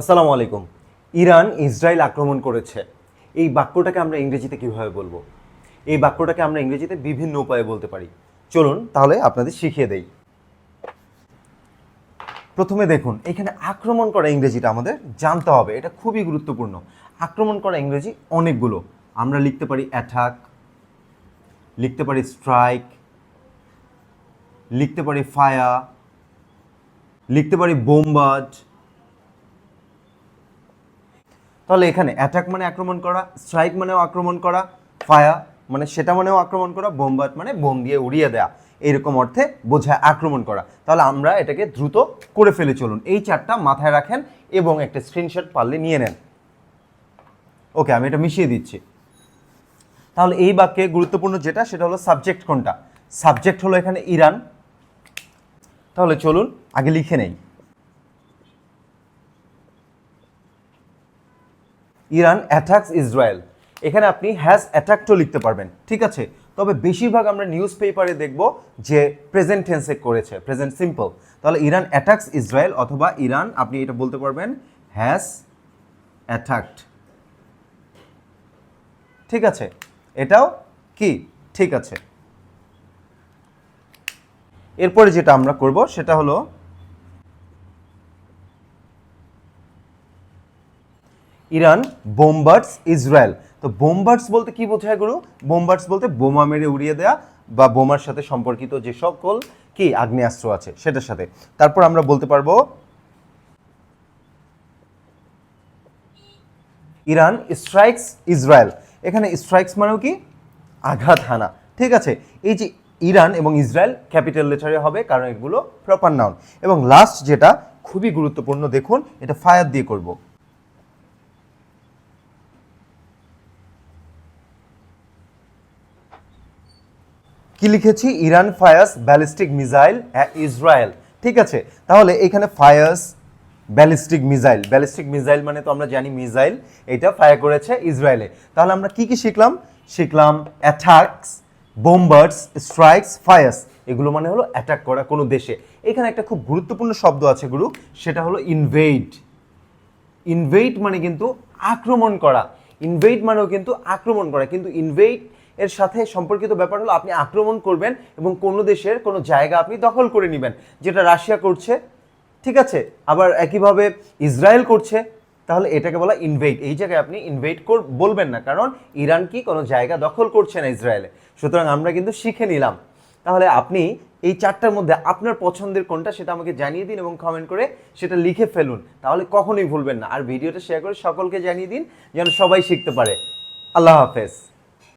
আসসালামু আলাইকুম। Iran, Israel আক্রমণ করেছে। এই বাক্যটাকে আমরা ইংরেজিতে কীভাবে বলব? এই বাক্যটাকে আমরা ইংরেজিতে বিভিন্ন উপায়ে বলতে পারি। চলুন তাহলে আপনাদের শিখিয়ে দেই। প্রথমে দেখুন, এখানে আক্রমণ করা ইংরেজিটা আমাদের জানতে হবে। এটা খুবই গুরুত্বপূর্ণ। আক্রমণ করা ইংরেজি অনেকগুলো। আমরা লিখতে পারি অ্যাটাক লিখতে পারি স্ট্রাইক লিখতে পারি ফায়া লিখতে পারি বোমবার্ড তাহলে এখানে অ্যাটাক মানে আক্রমণ করা স্ট্রাইক মানেও আক্রমণ করা ফায়ার মানে সেটা মানেও আক্রমণ করা বোমবার্ড মানে বোম দিয়ে উড়িয়ে দেয়া। এরকম অর্থে বোঝায় আক্রমণ করা। তাহলে আমরা এটাকে দ্রুত করে ফেলে, চলুন। এই চারটা মাথায় রাখেন এবং একটা স্ক্রিনশট পারলে নিয়ে নেন। ওকে আমি এটা মিশিয়ে দিচ্ছি। তাহলে এই বাক্যে গুরুত্বপূর্ণ যেটা, সেটা হলো সাবজেক্ট কোনটা? সাবজেক্ট হলো এখানে ইরান। তাহলে চলুন, আগে লিখে নেই। ইরান অ্যাটাকস ইসরায়েল এখানে আপনি হ্যাজ অ্যাটাকও লিখতে পারবেন, ঠিক আছে? তবে বেশিরভাগ আমরা নিউজ পেপারে দেখব যে প্রেজেন্ট টেন্সে করেছে প্রেজেন্ট সিম্পল তাহলে ইরান অ্যাটাকস ইসরায়েল অথবা ইরান, আপনি এটা বলতে পারবেন হ্যাজ অ্যাটাকড ঠিক আছে? এটাও কি? ঠিক আছে। এরপরে যেটা আমরা করব, সেটা হলো ইরান, বোমবার্ডস, ইসরায়েল। তো বোমবার্ডস বলতে কি বোঝায় গুরু? বোমবার্ডস বলতে বোমা মেরে উড়িয়ে দেয়া বা বোমার সাথে সম্পর্কিত যে সকল কি আগ্নেয়াস্ত্র আছে, সেটার সাথে। তারপর আমরা বলতে পারব ইরান, স্ট্রাইকস, ইসরায়েল। এখানে স্ট্রাইকস মানেও কি? আঘাত হানা। ঠিক আছে, এই যে ইরান এবং ইসরায়েল ক্যাপিটাল লেটারে হবে, কারণ এগুলো প্রপার নাউন এবং লাস্ট যেটা, খুবই গুরুত্বপূর্ণ, দেখুন, এটা ফায়ার দিয়ে করব। কি লিখেছি? Iran fires ballistic missile Israel. ঠিক আছে? তাহলে এখানে fires ballistic missile. Ballistic missile মানে তো আমরা জানি মিসাইল। এটা ফায়ার করেছে ইসরায়েলে। তাহলে আমরা কি কি শিখলাম? শিখলাম অ্যাটাকস, বোমবার্ডস, স্ট্রাইকস, ফায়ার্স। এগুলো মানে হলো অ্যাটাক করা কোনো দেশে। এখানে একটা খুব গুরুত্বপূর্ণ শব্দ আছে গুরু, সেটা হলো ইনভেইড ইনভেইট মানে কিন্তু আক্রমণ করা। ইনভেইট মানেও কিন্তু আক্রমণ করা। কিন্তু ইনভেইট এর সাথে সম্পর্কিত ব্যাপার হলো আপনি আক্রমণ করবেন এবং কোনো দেশের কোনো জায়গা আপনি দখল করে নেবেন, যেটা রাশিয়া করছে। ঠিক আছে? আবার একইভাবে ইসরায়েল করছে। তাহলে এটাকে বলা ইনভেইট এই জায়গায় আপনি ইনভেইট কর বলবেন না, কারণ ইরান কি কোনো জায়গা দখল করছে না ইসরায়েলে। সুতরাং আমরা কিন্তু শিখে নিলাম। তাহলে আপনি এই চারটার মধ্যে আপনার পছন্দের কোনটা সেটা আমাকে জানিয়ে দিন এবং কমেন্ট করে সেটা লিখে ফেলুন। তাহলে কখনোই ভুলবেন না। আর ভিডিওটা শেয়ার করে সকলকে জানিয়ে দিন, যেন সবাই শিখতে পারে। আল্লাহ হাফেজ।